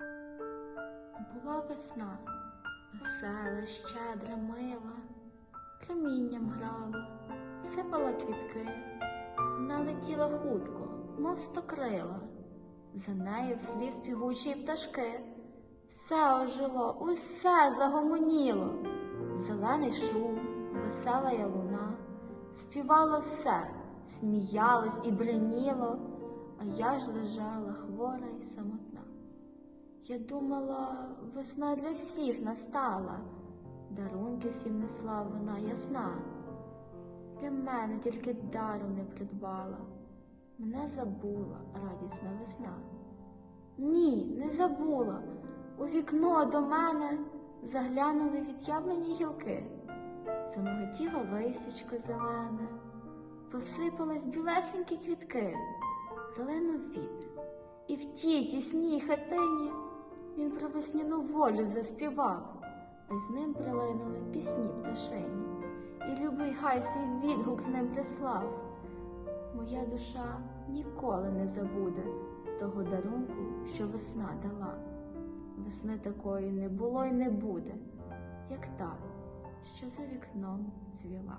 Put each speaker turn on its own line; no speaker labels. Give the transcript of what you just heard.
Була весна, весела, щедра, мила, промінням грала, сипала квітки, вона летіла хутко, мов стокрила, за нею вслід співучі пташки. Все ожило, усе загомоніло, зелений шум, весела я луна, співало все, сміялось і бриніло, а я ж лежала хвора й самотна. Я думала, весна для всіх настала, дарунки всім несла вона ясна. Для мене тільки дару не придбала, мене забула радісна весна. Ні, не забула. У вікно до мене заглянули від'явлені гілки, замиготіло листячко зелене, посипались білесенькі квітки, прилинув вітер, і в тій тісній хатині він про весняну волю заспівав, а з ним прилинули пісні пташині, і любий гай свій відгук з ним прислав. Моя душа ніколи не забуде того дарунку, що весна дала. Весни такої не було й не буде, як та, що за вікном цвіла.